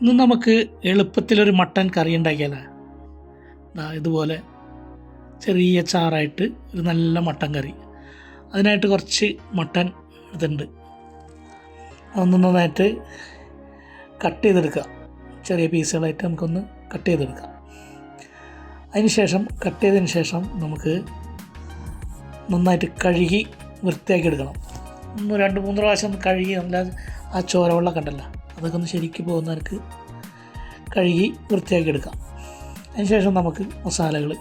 ഇന്ന് നമുക്ക് എളുപ്പത്തിലൊരു മട്ടൻ കറി ഉണ്ടാക്കിയാലോ? ഇതുപോലെ ചെറിയ ചാറായിട്ട് ഒരു നല്ല മട്ടൻ കറി. അതിനായിട്ട് കുറച്ച് മട്ടൻ എടുത്തിട്ടുണ്ട് അതൊന്ന് നന്നായിട്ട് കട്ട് ചെയ്തെടുക്കുക ചെറിയ പീസുകളായിട്ട് നമുക്കൊന്ന് കട്ട് ചെയ്തെടുക്കാം. അതിന് ശേഷം കട്ട് ചെയ്തതിന് ശേഷം നമുക്ക് നന്നായിട്ട് കഴുകി വൃത്തിയാക്കി എടുക്കണം. ഒന്ന് രണ്ട് മൂന്ന് പ്രാവശ്യം കഴുകി നല്ല ആ ചോരവെള്ളം ഉണ്ടല്ലോ. അതൊക്കെ ഒന്ന് ശരിക്ക് പോകുന്നവർക്ക് കഴുകി വൃത്തിയാക്കി എടുക്കാം. അതിന് ശേഷം നമുക്ക് മസാലകൾ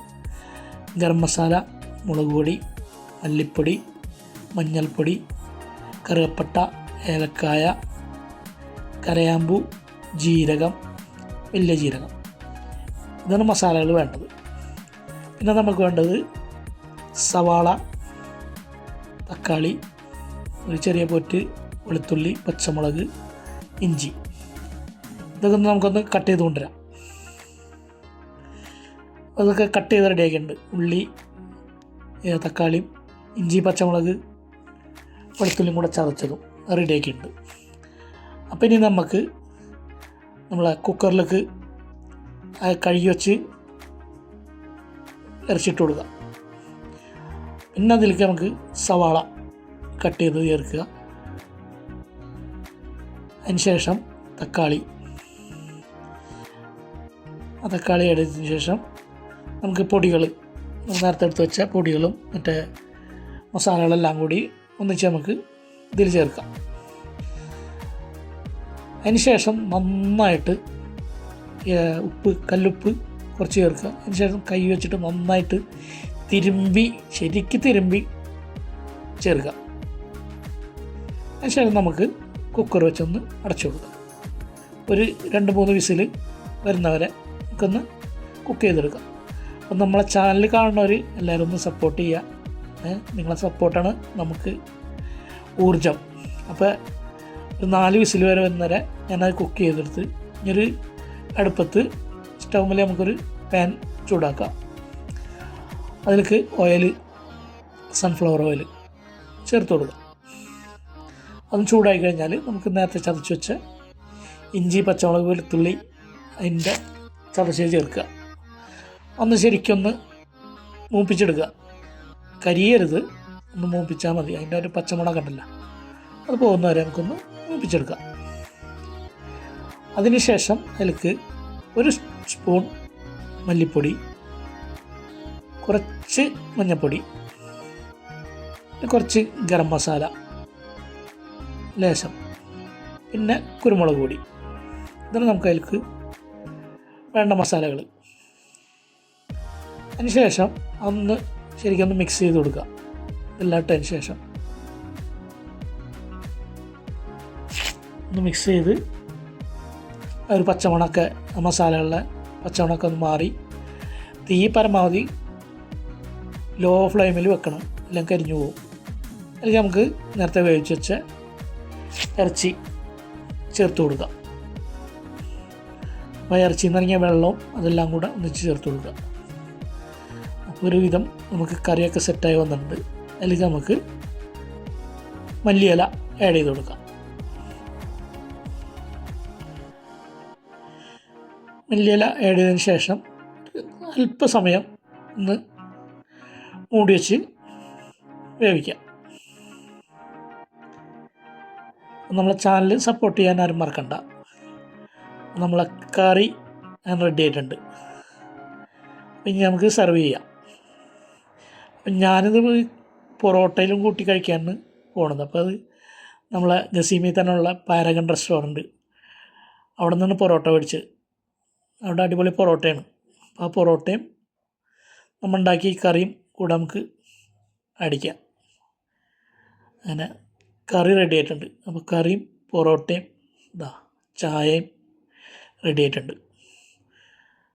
ഗരം മസാല മുളക് പൊടി മല്ലിപ്പൊടി മഞ്ഞൾപ്പൊടി കറുകപ്പട്ട ഏലക്കായ കരയാമ്പു ജീരകം വലിയ ജീരകം. ഇതാണ് മസാലകൾ വേണ്ടത്. പിന്നെ നമുക്ക് വേണ്ടത് സവാള തക്കാളി ഒരു ചെറിയ പൊറ്റ് വെളുത്തുള്ളി പച്ചമുളക് ഇഞ്ചി. ഇതൊക്കെ നമുക്കൊന്ന് കട്ട് ചെയ്ത് കൊണ്ടുവരാം. അതൊക്കെ കട്ട് ചെയ്ത് റെഡിയാക്കിയിട്ടുണ്ട് ഉള്ളി തക്കാളിയും ഇഞ്ചി പച്ചമുളക് വെളുത്തുള്ളിയും കൂടെ ചതച്ചതും റെഡിയാക്കിയിട്ടുണ്ട് അപ്പോൾ ഇനി നമുക്ക് നമ്മളെ കുക്കറിലേക്ക് കഴുകി വെച്ച് ഇറച്ചിട്ട് കൊടുക്കാം. പിന്നെ അതിലേക്ക് നമുക്ക് സവാള കട്ട് ചെയ്ത് ചേർക്കുക. അതിന് ശേഷം തക്കാളി. ആ തക്കാളി എടുത്തതിന് ശേഷം നമുക്ക് പൊടികൾ നേരത്തെ എടുത്ത് വെച്ച പൊടികളും മറ്റേ മസാലകളെല്ലാം കൂടി ഒന്നിച്ച് നമുക്ക് ഇതിൽ ചേർക്കാം. അതിന് ശേഷം നന്നായിട്ട് ഉപ്പ് കല്ലുപ്പ് കുറച്ച് ചേർക്കുക. അതിനുശേഷം കൈ വെച്ചിട്ട് നന്നായിട്ട് തിരുമ്പി ശരിക്ക് തിരുമ്പി ചേർക്കുക. അതിനുശേഷം നമുക്ക് കുക്കർ വെച്ചൊന്ന് അടച്ചു കൊടുക്കുക. ഒരു രണ്ട് മൂന്ന് വിസിൽ വരുന്നവരെ നമുക്കൊന്ന് കുക്ക് ചെയ്തെടുക്കാം. അപ്പം നമ്മളെ ചാനൽ കാണുന്നവർ എല്ലാവരും ഒന്ന് സപ്പോർട്ട് ചെയ്യുക. നിങ്ങളെ സപ്പോർട്ടാണ് നമുക്ക് ഊർജം അപ്പോൾ ഒരു നാല് വിസിൽ വരെ വരുന്നവരെ ഞാനത് കുക്ക് ചെയ്തെടുത്ത് ഇനിയൊരു അടുപ്പത്ത് സ്റ്റൗമിൽ നമുക്കൊരു പാൻ ചൂടാക്കാം. അതിലേക്ക് ഓയിൽ സൺഫ്ലവർ ഓയിൽ ചേർത്ത് കൊടുക്കാം. അതും ചൂടായി കഴിഞ്ഞാൽ നമുക്ക് നേരത്തെ ചതച്ച് വെച്ച ഇഞ്ചി പച്ചമുളക് വെളുത്തുള്ളി അതിന്റെ ചതച്ച് ചേർക്കുക. ഒന്ന് ശരിക്കൊന്ന് മൂപ്പിച്ചെടുക്കുക. കരിയരുത്. ഒന്ന് മൂപ്പിച്ചാൽ മതി. അതിന്റെ ഒരു പച്ചമുളക് ഉണ്ടല്ലോ. അത് പോകുന്ന വരെ നമുക്കൊന്ന് മൂപ്പിച്ചെടുക്കാം. അതിനുശേഷം അതിലേക്ക് ഒരു സ്പൂൺ മല്ലിപ്പൊടി കുറച്ച് മഞ്ഞൾപ്പൊടി കുറച്ച് ഗരം മസാല ലേശം. പിന്നെ കുരുമുളക് പൊടി. ഇതാണ് നമുക്ക് അതിലേക്ക് വേണ്ട മസാലകൾ. അതിനുശേഷം ഒന്ന് ശരിക്കും ഒന്ന് മിക്സ് ചെയ്ത് കൊടുക്കുക. എല്ലാം ഇട്ടതിന് ശേഷം ഒന്ന് മിക്സ് ചെയ്ത് ഒരു പച്ചമണക്കെ ആ മസാലകളിലെ പച്ചമണക്കെ ഒന്ന് മാറി. തീ പരമാവധി ലോ ഫ്ലെയിമിൽ വെക്കണം. എല്ലാം കരിഞ്ഞു പോകും. അല്ലെങ്കിൽ നമുക്ക് നേരത്തെ വേവിച്ച് വെച്ച ഇറച്ചി ചേർത്ത് കൊടുക്കുക. അപ്പോൾ ഇറച്ചി നിന്ന് ഇറങ്ങിയ വെള്ളവും അതെല്ലാം കൂടെ ഒന്നിച്ച് ചേർത്ത് കൊടുക്കുക. അപ്പോൾ ഒരുവിധം നമുക്ക് കറിയൊക്കെ സെറ്റായി വന്നിട്ടുണ്ട്. അല്ലെങ്കിൽ നമുക്ക് മല്ലിയില ആഡ് ചെയ്ത് കൊടുക്കാം. മല്ലിയില ആഡ് ചെയ്തതിന് ശേഷം അല്പസമയം ഒന്ന് മൂടി വെച്ച് വേവിക്കാം. നമ്മളെ ചാനൽ സപ്പോർട്ട് ചെയ്യാൻ ആരും മറക്കണ്ട. നമ്മളെ കറി റെഡി ആയിട്ടുണ്ട്. ഇനി നമുക്ക് സെർവ് ചെയ്യാം. അപ്പം ഞാനിത് പൊറോട്ടയിലും കൂട്ടി കഴിക്കാനാണ് പോണത്. അപ്പോൾ അത് നമ്മളെ ഗസീമിൽ തന്നെയുള്ള പാരഗൺ റെസ്റ്റോറന്റ് അവിടെ നിന്നാണ് പൊറോട്ട മേടിച്ചത്. അവിടെ അടിപൊളി പൊറോട്ടയാണ്. അപ്പോൾ ആ പൊറോട്ടയും നമ്മൾ ഉണ്ടാക്കിയ കറിയും കൂടെ നമുക്ക് അടിക്കാം. അങ്ങനെ കറി റെഡി ആയിട്ടുണ്ട്. അപ്പോൾ കറിയും പൊറോട്ടയും ഇതാ ചായയും റെഡി ആയിട്ടുണ്ട്.